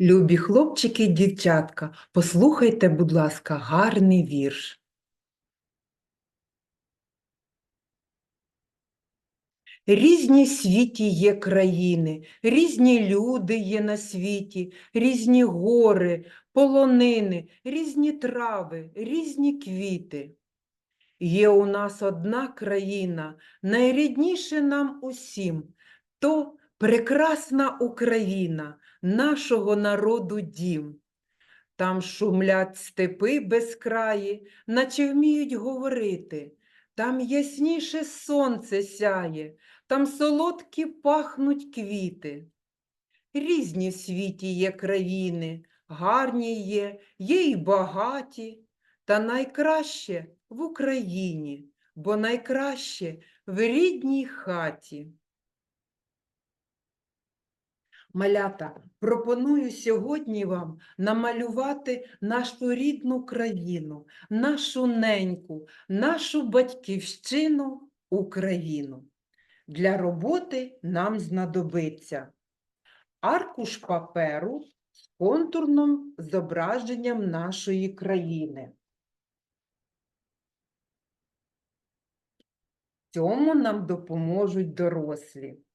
Любі хлопчики і дівчатка, послухайте, будь ласка, гарний вірш. Різні в світі є країни, різні люди є на світі, різні гори, полонини, різні трави, різні квіти. Є у нас одна країна, найрідніше нам усім, то прекрасна Україна, нашого народу дім. Там шумлять степи безкраї, наче вміють говорити. Там ясніше сонце сяє, там солодкі пахнуть квіти. Різні в світі є країни, гарні є, є й багаті, та найкраще в Україні, бо найкраще в рідній хаті. Малята, пропоную сьогодні вам намалювати нашу рідну країну, нашу неньку, нашу батьківщину Україну. Для роботи нам знадобиться аркуш паперу з контурним зображенням нашої країни. В цьому нам допоможуть дорослі.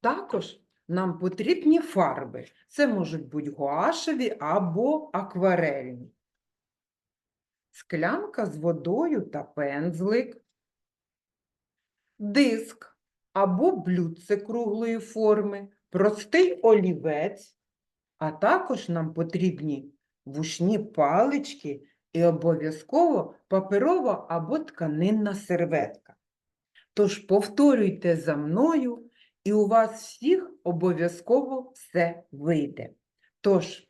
Також нам потрібні фарби. Це можуть бути гуашеві або акварельні. Склянка з водою та пензлик, диск або блюдце круглої форми, простий олівець, а також нам потрібні вушні палички і обов'язково паперова або тканинна серветка. Тож повторюйте за мною і у вас всіх обов'язково все вийде. Тож,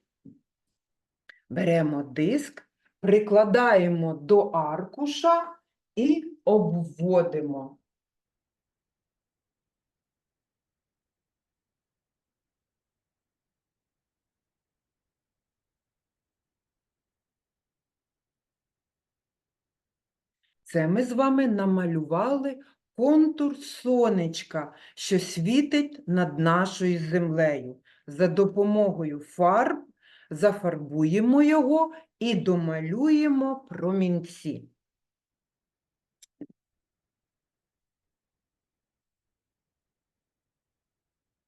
беремо диск, прикладаємо до аркуша і обводимо. Це ми з вами намалювали контур сонечка, що світить над нашою землею. За допомогою фарб зафарбуємо його і домалюємо промінці.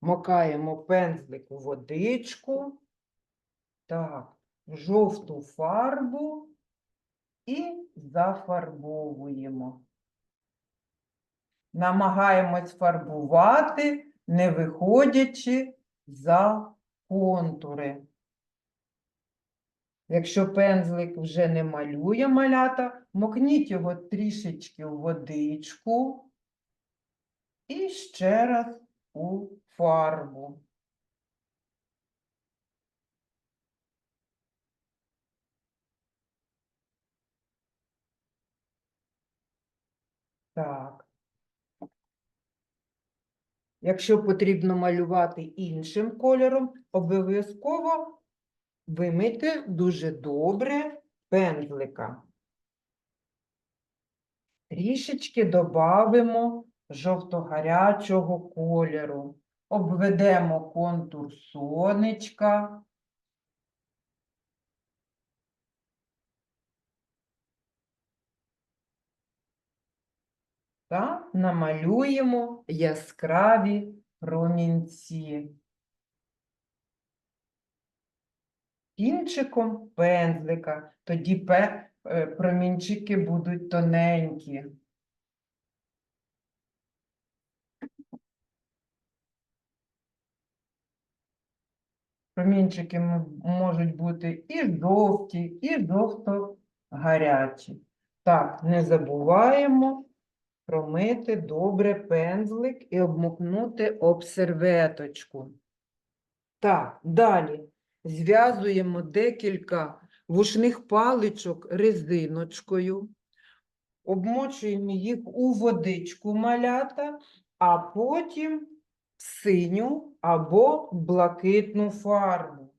Макаємо пензлик у водичку, так, жовту фарбу і зафарбовуємо. Намагаємось фарбувати, не виходячи за контури. Якщо пензлик вже не малює малята, мокніть його трішечки у водичку і ще раз у фарбу. Так. Якщо потрібно малювати іншим кольором, обов'язково вимийте дуже добре пензлика. Трішечки додамо жовто-гарячого кольору. Обведемо контур сонечка. Та намалюємо яскраві промінці. Кінчиком пензлика, тоді е, промінчики будуть тоненькі. Промінчики можуть бути і жовті, і жовто-гарячі. Так, не забуваємо промити добре пензлик і обмокнути об серветочку. Так, далі зв'язуємо декілька вушних паличок резиночкою, обмочуємо їх у водичку малята, а потім синю або блакитну фарбу.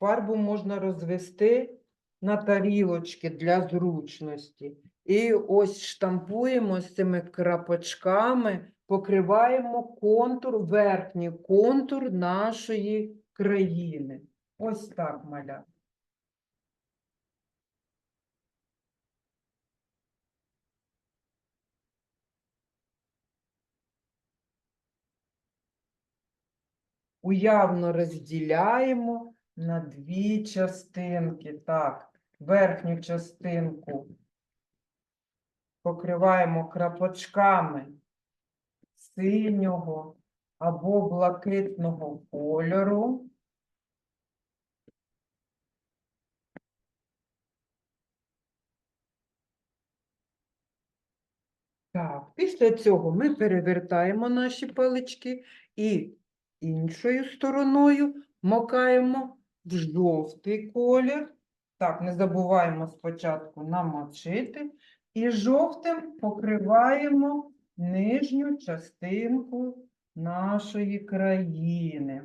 Фарбу можна розвести на тарілочки для зручності. І ось штампуємо з цими крапочками покриваємо контур, верхній контур нашої країни. Ось так, маля. Уявно розділяємо на дві частинки. Так, верхню частинку покриваємо крапочками синього або блакитного кольору. Так, після цього ми перевертаємо наші палички і іншою стороною макаємо в жовтий колір. Так, не забуваємо спочатку намочити. І жовтим покриваємо нижню частинку нашої країни,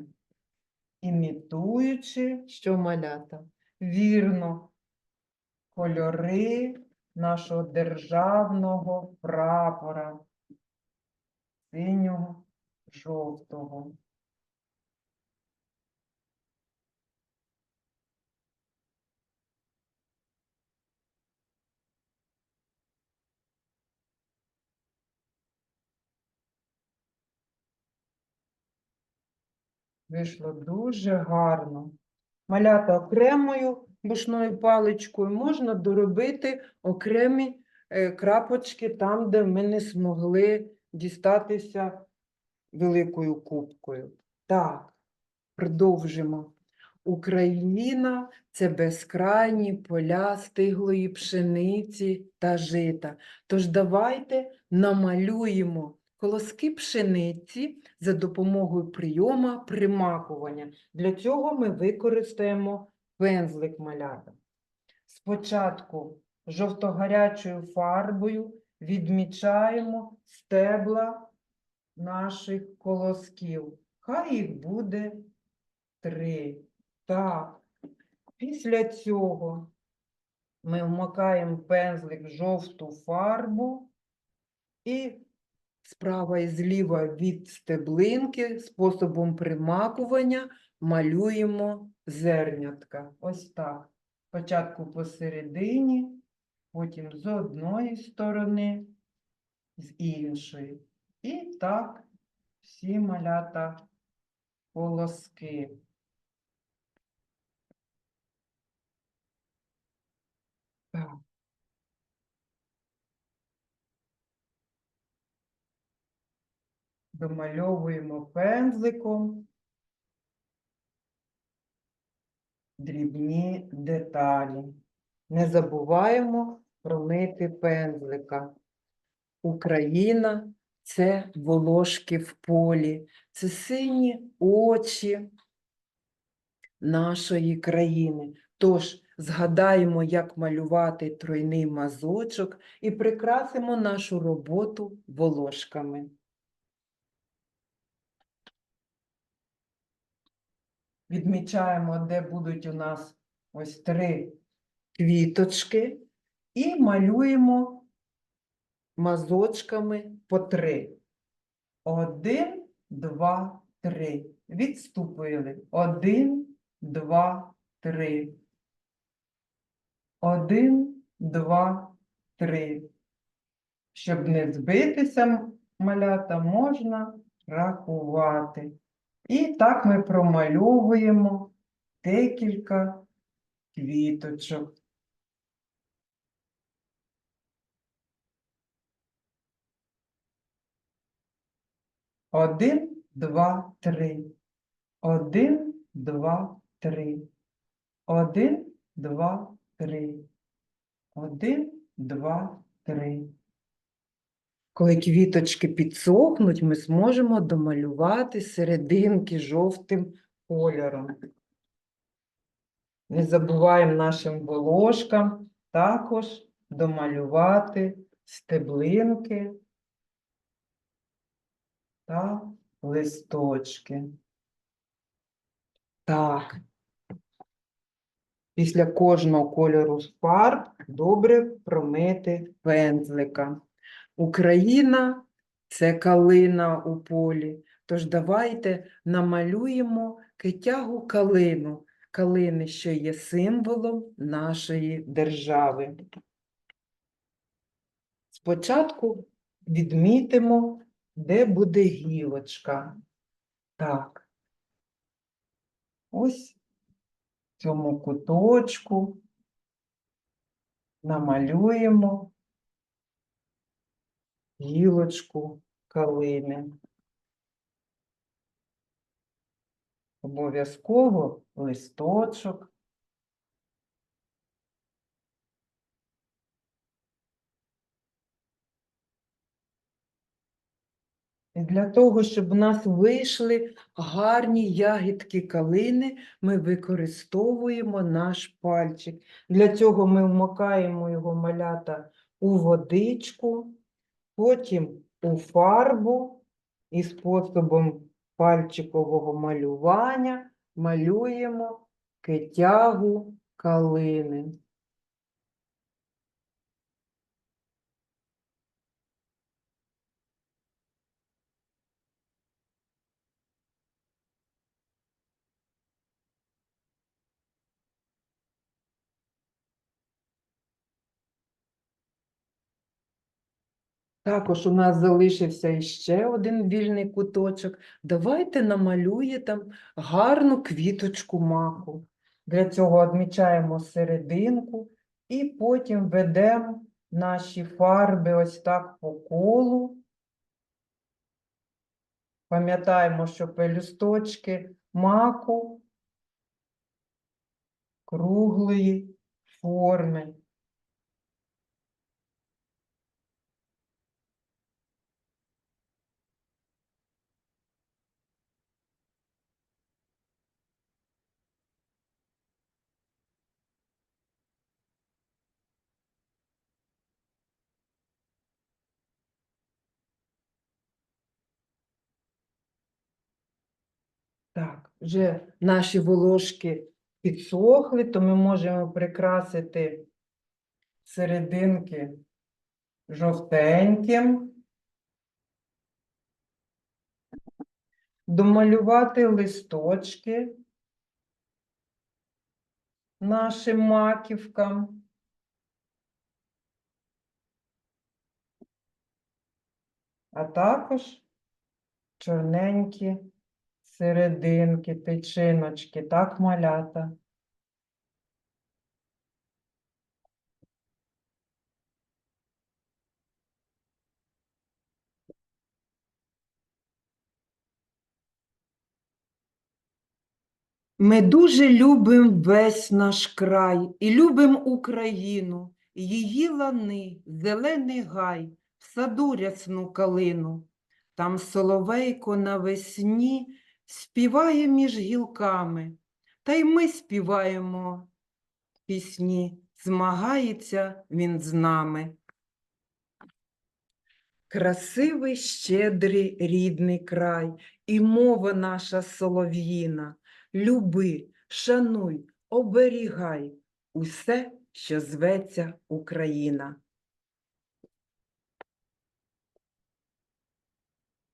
імітуючи, що малята, вірно, кольори нашого державного прапора, синього, жовтого. Вийшло дуже гарно. Малята окремою бушною паличкою можна доробити окремі е, крапочки там, де ми не змогли дістатися великою кубкою. Так, продовжимо. Україна це безкрайні поля стиглої пшениці та жита. Тож давайте намалюємо колоски пшениці за допомогою прийома примакування. Для цього ми використаємо пензлик малята. Спочатку жовто-гарячою фарбою відмічаємо стебла наших колосків. Хай їх буде три. Так. Після цього ми вмикаємо пензлик в жовту фарбу і справа і зліва від стеблинки способом примакування малюємо зернятка. Ось так. Спочатку посередині, потім з одної сторони, з іншої. І так всі малята колоски. Так. Домальовуємо пензликом дрібні деталі. Не забуваємо промити пензлика. Україна це волошки в полі, це сині очі нашої країни. Тож згадаємо, як малювати тройний мазочок і прикрасимо нашу роботу волошками. Відмічаємо, де будуть у нас ось три квіточки, і малюємо мазочками по три. Один, два, три. Відступили. Один, два, три. Один, два, три. Щоб не збитися, малята, можна рахувати. І так ми промальовуємо декілька квіточок. Один, два, три. Один, два, три. Один, два, три. Один, два, три. Коли квіточки підсохнуть, ми зможемо домалювати серединки жовтим кольором. Не забуваємо нашим волошкам також домалювати стеблинки та листочки. Так. Після кожного кольору фарб добре промити пензлика. Україна це калина у полі. Тож давайте намалюємо китягу калину, калини, що є символом нашої держави. Спочатку відмітимо, де буде гілочка. Так. Ось в цьому куточку намалюємо гілочку калини. Обов'язково листочок. І для того, щоб у нас вийшли гарні ягідки калини, ми використовуємо наш пальчик. Для цього ми вмикаємо його малята у водичку, потім у фарбу і способом пальчикового малювання малюємо китягу калини. Також у нас залишився іще один вільний куточок. Давайте намалює там гарну квіточку маку. Для цього відмічаємо серединку і потім ведемо наші фарби ось так по колу. Пам'ятаємо, що пелюсточки маку круглої форми. Так, вже наші волошки підсохли, то ми можемо прикрасити серединки жовтеньким, домалювати листочки нашим маківкам. А також чорненькі серединки, тичиночки, так, малята. Ми дуже любимо весь наш край і любимо Україну, її лани, зелений гай, в саду рясну калину. Там соловейко навесні співає між гілками, та й ми співаємо пісні, змагається він з нами. Красивий, щедрий рідний край, і мова наша солов'їна. Люби, шануй, оберігай усе, що зветься Україна.